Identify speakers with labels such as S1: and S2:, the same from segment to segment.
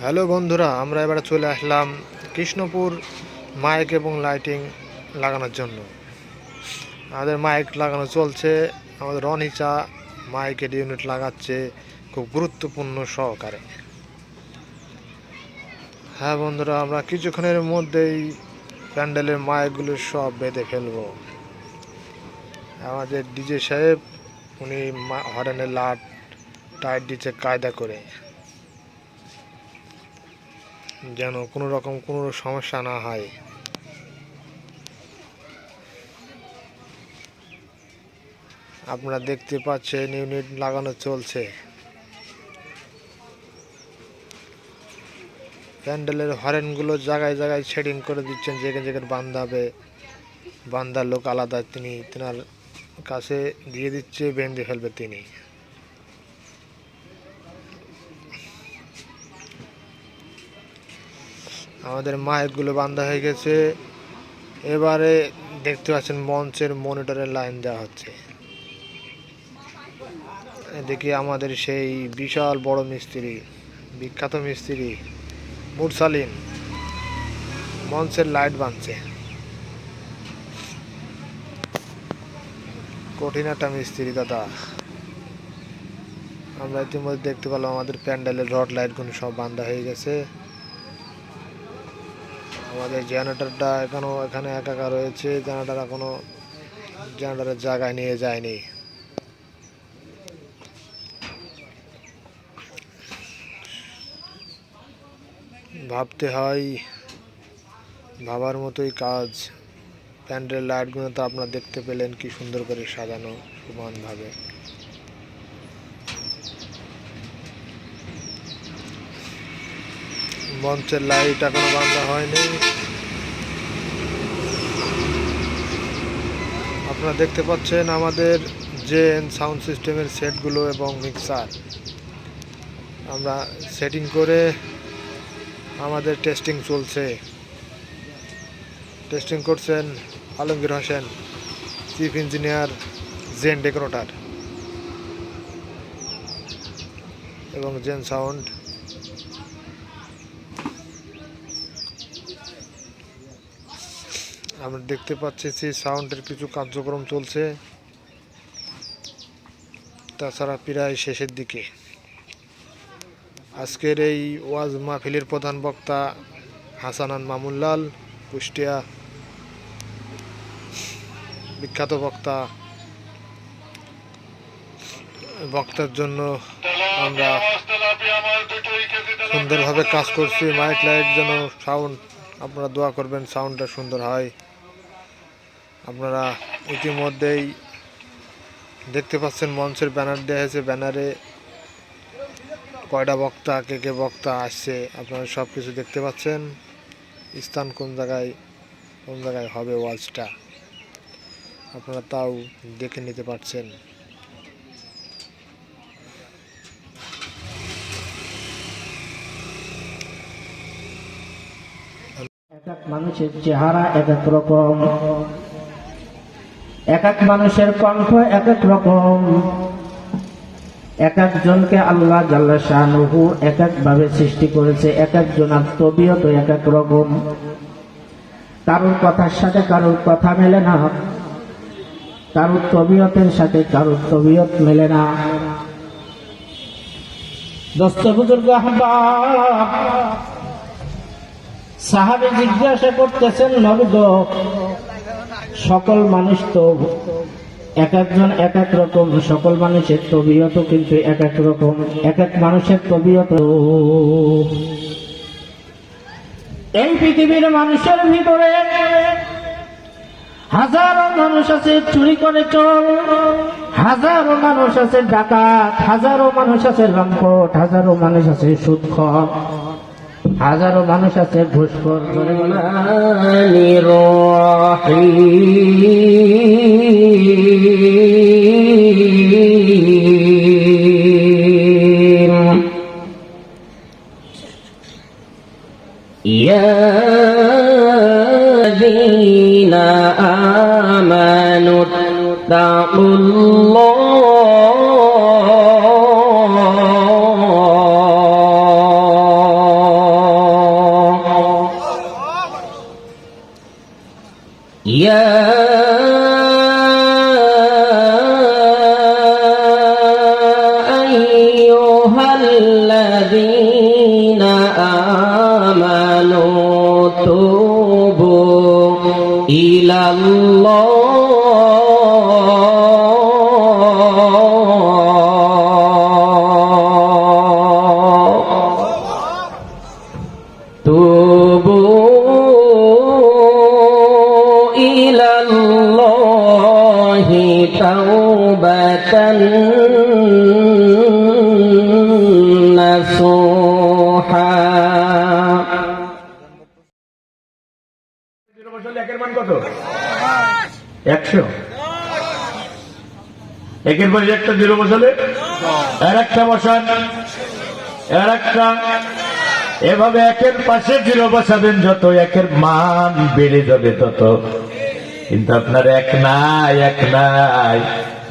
S1: Hello বন্ধুরা, আমরা এবারে চলে আসলাম কৃষ্ণপুর মাইক এবং লাইটিং লাগানোর জন্য। আমাদের মাইক লাগানো চলছে, আমাদের রনিচা মাইকের ইউনিট লাগাচ্ছে খুব গুরুত্বপূর্ণ সহকারে। হ্যাঁ বন্ধুরা, আমরা কিছুক্ষণের মধ্যেই প্যান্ডেলের মাইকগুলো সব বেঁধে ফেলব। আমাদের ডিজে সাহেব, উনি হরেনের লাট টাইট দিচ্ছে কায়দা করে। যেন কোনো রকম কোনো সমস্যা না হয়। আপনারা দেখতে পাচ্ছেন, ইউনিট লাগানো চলছে। প্যান্ডেলের হরেনগুলো জায়গায় জায়গায় শেডিং করে দিচ্ছেন, যেখানে যেখানে বান্ধাবে বান্দার লোক আলাদা, তিনি, তেনার কাছে দিয়ে দিচ্ছে, বেঁধে ফেলবে তিনি। আমাদের মাইকগুলো বান্ধা হয়ে গেছে। এবারে দেখতে পাচ্ছেন মঞ্চের মনিটরের লাইন দেওয়া হচ্ছে। এদিকে আমাদের সেই বিশাল বড় মিস্ত্রি, বিখ্যাত মিস্ত্রি মুরসালিন মঞ্চের লাইট বানছে। কঠিন একটা মিস্ত্রি দাদা। আমরা ইতিমধ্যে দেখতে পেলাম আমাদের প্যান্ডেলের রড লাইটগুলো সব বান্ধা হয়ে গেছে। আমাদের জেনারেটরটা এখনও এখানে একাকা রয়েছে। জেনারেটর এখনও জেনারেটরের জায়গায় নিয়ে যায়নি। ভাবতে হয়, ভাবার মতোই কাজ। প্যান্ডেল লাইটগুলো তো আপনারা দেখতে পেলেন কি সুন্দর করে সাজানো সমানভাবে। মঞ্চের লাইট এখনও বান্ধা হয়নি। আপনারা দেখতে পাচ্ছেন আমাদের যে সাউন্ড সিস্টেমের সেটগুলো এবং মিক্সার আমরা সেটিং করে আমাদের টেস্টিং চলছে। টেস্টিং করছেন Alamgir Hossain chief engineer Zen decorator এবং জেন সাউন্ড আমরা দেখতে পাচ্ছি যে সাউন্ডের কিছু কার্যক্রম চলছে। তাছাড়া প্রায় শেষের দিকে। আজকের এই ওয়াজ মাহফিলের প্রধান বক্তা হাসানান মামুল্লাল কুষ্টিয়া বিখ্যাত বক্তা। বক্তার জন্য আমরা সুন্দরভাবে কাজ করছি। মাইক লাইট যেন সাউন্ড, আপনারা দোয়া করবেন সাউন্ডটা সুন্দর হয়। আপনারা ইতিমধ্যেই দেখতে পাচ্ছেন মঞ্চের ব্যানার দেওয়া হয়েছে। ব্যানারে কয়টা বক্তা, কে কে বক্তা আসছে, আপনারা সব কিছু দেখতে পাচ্ছেন। স্থান কোন জায়গায় কোন জায়গায় হবে ওয়াজটা আপনারা তাও দেখে নিতে পারছেন।
S2: মানুষের চেহারা এক এক রকম। এক এক মানুষের কণ্ঠ এক এক রকম। এক একজনকে আল্লাহ জাল্লা শাহনুহু এক এক ভাবে সৃষ্টি করেছে, এক একজনের তবিয়ত এক এক রকম। কারোর কথার সাথে কারোর কথা মেলে না, কারোর তবিয়তের সাথে কারোর তবিয়ত মেলে না। দোস্ত সাহাবে জিজ্ঞাসা করতেছেন নবদ সকল মানুষ তো এক একজন এক এক রকম, সকল মানুষের তবিয়ত কিন্তু এক এক রকম, এক এক মানুষের তবিয়ত। এই পৃথিবীর মানুষের ভিতরে হাজারো মানুষ আছে, চুরি করে চল হাজারো মানুষ আছে ডাকাত, হাজারো মানুষ আছে লম্পট হাজারো মানুষ আছে সুৎখর হাজারো মানুষ আছে ঘুষখোর করে রহমানির রহিম يا الذين آمنوا اتقوا الله توبة نصوحا
S3: জিরো বসালে একের মান কত একশো? একের পরে একটা জিরো বসালে? আর একটা বসান। আর একটা। এভাবে একের পাশে জিরো বসাবেন যত, একের মান বেড়ে যাবে তত। কিন্তু আপনার এক নাই এক নাই।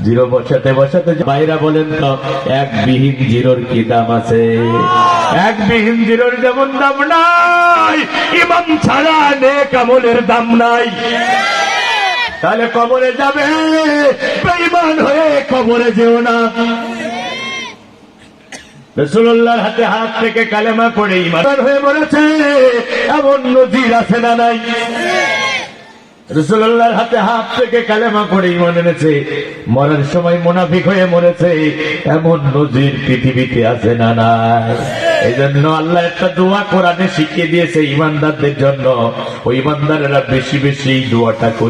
S3: জিরো বসাতে বসাতে বাইরা বলেন তো, এক বিহীন জিরোর কি দাম আছে? এক বিহীন জিরোর যেমন দাম নাই, ইমাম ছাড়া নেক আমলের দাম নাই। তাহলে কবরে যাবে? বেঈমান হয়ে কবরে যেও না। রসুল্লাহর হাতে হাত থেকে কালেমা পড়ে ইমান হয়ে মরেছে এমন নজির আছে না নাই? রসুল্লাহর হাতে হাত থেকে কালেমা পড়ে ইমান এনেছে। মরার সময় মোনাফিক হয়ে মরেছে। এমন নজির পৃথিবীতে আছে না নাই। এই জন্য আল্লাহ একটা দোয়া কোরআনে শিখিয়ে দিয়েছে ইমানদারদের জন্য। ওই ইমানদারেরা বেশি বেশি দোয়াটা